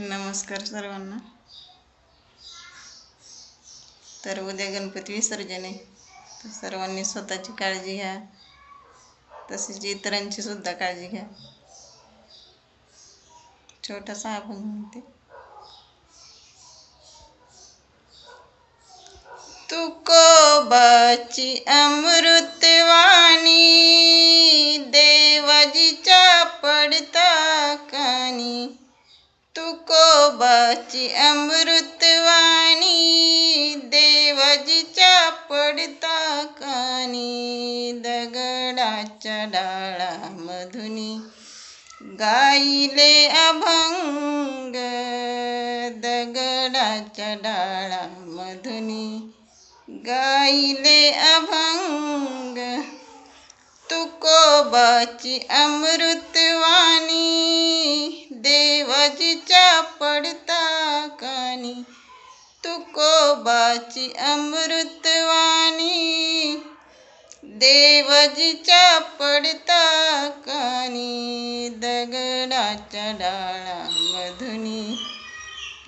नमस्कार सर्वांना. तर उद्या गणपती विसर्जन आहे. तर सर्वांनी स्वतःची काळजी घ्या. तसेच इतरांची सुद्धा काळजी घ्या. छोटासा आपण म्हणते. तुकोबाची अमृतवाणी. तुकोबाची अमृतवाणी देवाजीच्या पडता कानी दगडाच्या डाळा मधुनी गाईले अभंग दगडाच्या डाळा मधुनी गाईले अभंग. तुकोबाची अमृतवाणी दे देवाजीच्या पडता कानी तुकोबाची अमृतवाणी. देवजीच्या पडता कानी दगडाच्या डाळा मधुनी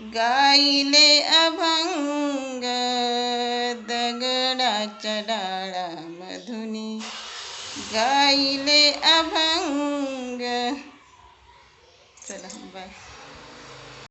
गाईले अभंग दगडाच्या डाळा मधुनी गाईले अभंग. चला बाय.